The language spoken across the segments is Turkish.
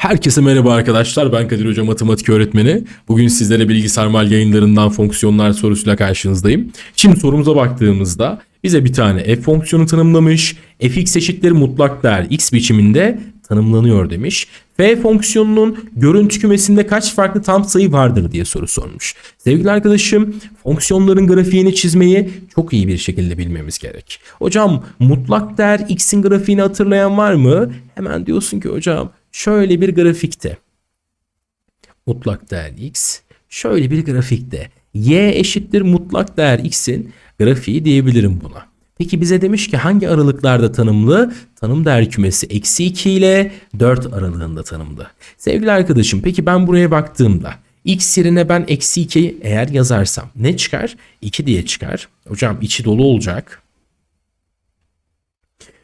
Herkese merhaba arkadaşlar. Ben Kadir Hoca Matematik Öğretmeni. Bugün sizlere bilgisayar mal yayınlarından fonksiyonlar sorusuyla karşınızdayım. Şimdi sorumuza baktığımızda bize bir tane f fonksiyonu tanımlamış. fx eşittir mutlak değer x biçiminde tanımlanıyor demiş. F fonksiyonunun görüntü kümesinde kaç farklı tam sayı vardır diye soru sormuş. Sevgili arkadaşım fonksiyonların grafiğini çizmeyi çok iyi bir şekilde bilmemiz gerek. Hocam mutlak değer x'in grafiğini hatırlayan var mı? Hemen diyorsun ki hocam şöyle bir grafikte mutlak değer x şöyle bir grafikte y eşittir mutlak değer x'in grafiği diyebilirim buna. Peki bize demiş ki hangi aralıklarda tanımlı? Tanım değer kümesi eksi 2 ile 4 aralığında tanımlı. Sevgili arkadaşım peki ben buraya baktığımda x yerine ben eksi 2 eğer yazarsam ne çıkar? 2 diye çıkar. Hocam içi dolu olacak.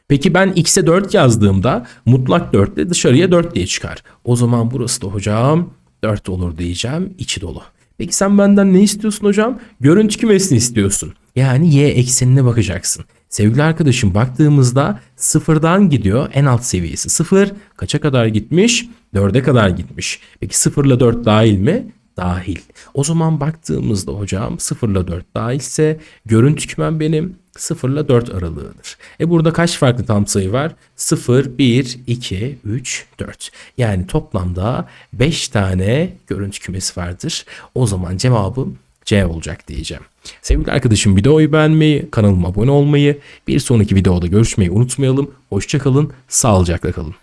Peki ben x'e 4 yazdığımda mutlak 4 de dışarıya 4 diye çıkar. O zaman burası da hocam 4 olur diyeceğim içi dolu. Peki sen benden ne istiyorsun hocam? Görüntü kümesini istiyorsun. Yani y eksenine bakacaksın. Sevgili arkadaşım baktığımızda sıfırdan gidiyor en alt seviyesi. Sıfır kaça kadar gitmiş? 4'e kadar gitmiş. Peki 0 ile 4 dahil mi? Dahil. O zaman baktığımızda hocam 0 ile 4 dahilse görüntü kümem benim 0 ile 4 aralığıdır. E burada kaç farklı tam sayı var? 0, 1, 2, 3, 4. Yani toplamda 5 tane görüntü kümesi vardır. O zaman cevabım C olacak diyeceğim. Sevgili arkadaşım videoyu beğenmeyi, kanalıma abone olmayı, bir sonraki videoda görüşmeyi unutmayalım. Hoşçakalın, sağlıcakla kalın.